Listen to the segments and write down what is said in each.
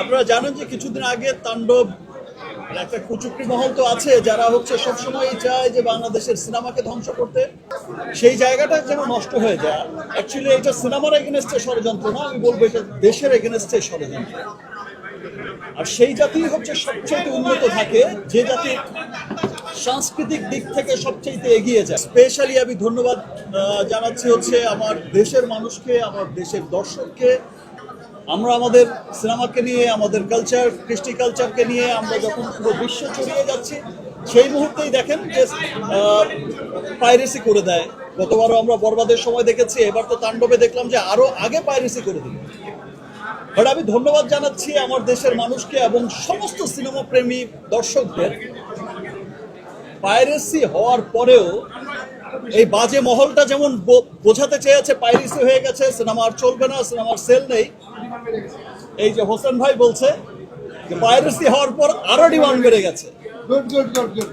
আপনারা জানেন যে কিছুদিন আগে তাণ্ডব, একটা কুচুকরি মহল তো আছে, যারা হচ্ছে সবসময় চায় যে বাংলাদেশের সিনেমাকে ধ্বংস করতে। সেই জায়গাটা যেন নষ্ট হয়ে যায়। অ্যাকচুয়ালি এটা সিনেমার এগেনস্টে ষড়যন্ত্র না, আমি বলব এটা দেশের এগেনস্টে ষড়যন্ত্র। আর সেই জাতি হচ্ছে সবচেয়ে উন্নত থাকে, যে জাতি সাংস্কৃতিক দিক থেকে সবচেয়ে এগিয়ে যায়। স্পেশালি আমি ধন্যবাদ জানাচ্ছি হচ্ছে আমার দেশের মানুষকে, আমার দেশের দর্শককে আমরা আমাদের সিনেমাকে নিয়ে, আমাদের কালচার কৃষ্টি কালচারকে নিয়ে আমরা যখন পুরো বিশ্ব ছড়িয়ে যাচ্ছি, সেই মুহূর্তেই দেখেন যে পাইরেসি করে দেয়। গতবারও আমরা বরবাদের সময় দেখেছি, এবার তো তাণ্ডবে দেখলাম যে আরও আগে পাইরেসি করে দিল বাট আমি ধন্যবাদ জানাচ্ছি আমার দেশের মানুষকে এবং সমস্ত সিনেমা প্রেমী দর্শকদের। পাইরেসি হওয়ার পরেও এই বাজে মহলটা যেমন বোঝাতে চেয়েছে পাইরেসি হয়ে গেছে, সিনেমা আর চলবে না, সিনেমার সেল নেই এই যে হোসেন ভাই বলছে যে পাইরেসি হওয়ার পর আরও ডিমান্ড বেড়ে গেছে। গুড গুড গুড গুড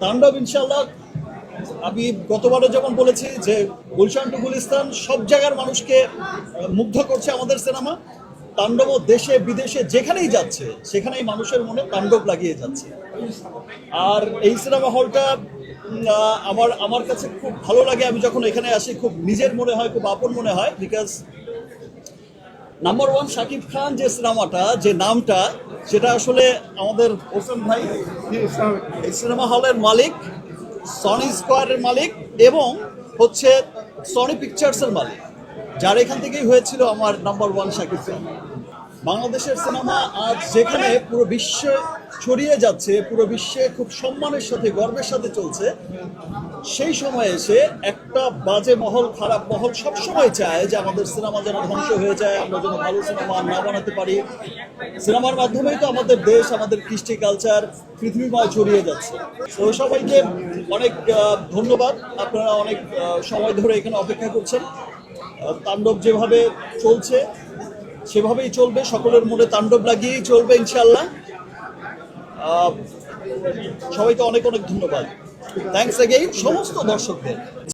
তাণ্ডব ইনশাল্লাহ আমি গতবারও যেমন বলেছি যে গুলশান টু গুলিস্তান সব জায়গার মানুষকে মুগ্ধ করছে আমাদের সিনেমা। তাণ্ডব দেশে বিদেশে যেখানেই যাচ্ছে সেখানেই মানুষের মনে তাণ্ডব লাগিয়ে যাচ্ছে। আর এই সিনেমা হলটা আমার আমার কাছে খুব ভালো লাগে, আমি যখন এখানে আসি, খুব নিজের মনে হয়, খুব আপন মনে হয় because number one Shakib Khan যে সিনেমাটা, যে নামটা, সেটা আসলে আমাদের হোসেন ভাই, এই সিনেমা হলের মালিক সনি স্কোয়ারের মালিক, এবং হচ্ছে সনি পিকচার্সের মালিক, যার এখান থেকেই হয়েছিল আমার নাম্বার ওয়ান শাকিব খান বাংলাদেশের সিনেমা আজ যেখানে পুরো বিশ্বে ছড়িয়ে যাচ্ছে, পুরো বিশ্বে খুব সম্মানের সাথে, গর্বের সাথে চলছে, সেই সময় এসে একটা বাজে মহল, খারাপ মহল সবসময় চায় যে আমাদের সিনেমা যেন ধ্বংস হয়ে যায়, আমরা যেন ভালো সিনেমা না বানাতে পারি। সিনেমার মাধ্যমেই তো আমাদের দেশ, আমাদের কৃষ্টি কালচার পৃথিবীময় ছড়িয়ে যাচ্ছে। তো সবাইকে অনেক ধন্যবাদ। আপনারা অনেক সময় ধরে এখানে অপেক্ষা করছেন। তাণ্ডব যেভাবে চলছে সেভাবেই চলবে, সকলের মনে তাণ্ডব লাগিয়েই চলবে ইনশাল্লাহ সবাইকে অনেক অনেক ধন্যবাদ। থ্যাংকস এগেইন সমস্ত দর্শকদের।